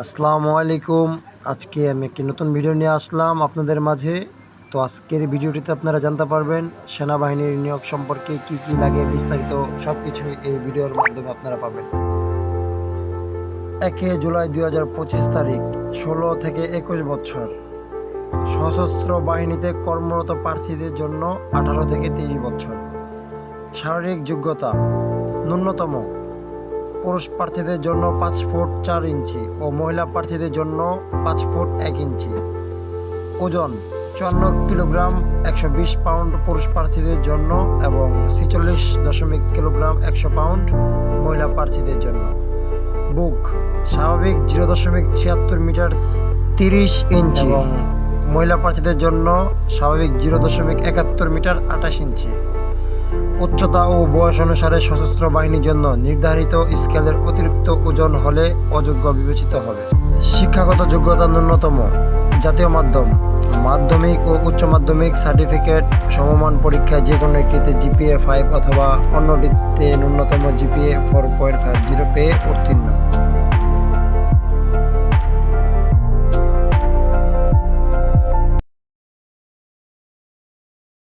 আসসালামু আলাইকুম। আজকে আমি একটি নতুন ভিডিও নিয়ে আসলাম আপনাদের মাঝে। তো আজকের ভিডিওটিতে আপনারা জানতে পারবেন, সেনাবাহিনীর নিয়োগ সম্পর্কে কি কি লাগে, বিস্তারিত সব কিছু এই ভিডিওর মাধ্যমে আপনারা পাবেন। একে জুলাই দুই হাজার পঁচিশ তারিখ, ষোলো থেকে একুশ বছর। সশস্ত্র বাহিনীতে কর্মরত প্রার্থীদের জন্য আঠারো থেকে তেইশ বছর। শারীরিক যোগ্যতা, ন্যূনতম পুরুষ প্রার্থীদের জন্য পাঁচ ফুট চার ইঞ্চি ও মহিলা প্রার্থীদের জন্য পাঁচ ফুট এক ইঞ্চি। ওজন চুয়ান্ন কিলোগ্রাম, একশো বিশ পাউন্ড পুরুষ প্রার্থীদের জন্য এবং ছেচল্লিশ দশমিক কিলোগ্রাম, একশো পাউন্ড মহিলা প্রার্থীদের জন্য। বুক স্বাভাবিক জিরো দশমিক ছিয়াত্তর মিটার তিরিশ ইঞ্চি মহিলা প্রার্থীদের জন্য স্বাভাবিক জিরো দশমিক একাত্তর মিটার আঠাশ ইঞ্চি। উচ্চতা ও বয়স অনুসারে সশস্ত্র বাহিনীর জন্য নির্ধারিত স্কেলের অতিরিক্ত ওজন হলে অযোগ্য বিবেচিত হবে। শিক্ষাগত যোগ্যতা ন্যূনতম। জাতীয় মাধ্যম। মাধ্যমিক ও উচ্চ মাধ্যমিক সার্টিফিকেট সমমান পরীক্ষায় যে কোনো একটিতে জিপিএ ফাইভ অথবা অন্যটিতে ন্যূনতম GPA four point five zero পেয়ে উত্তীর্ণ।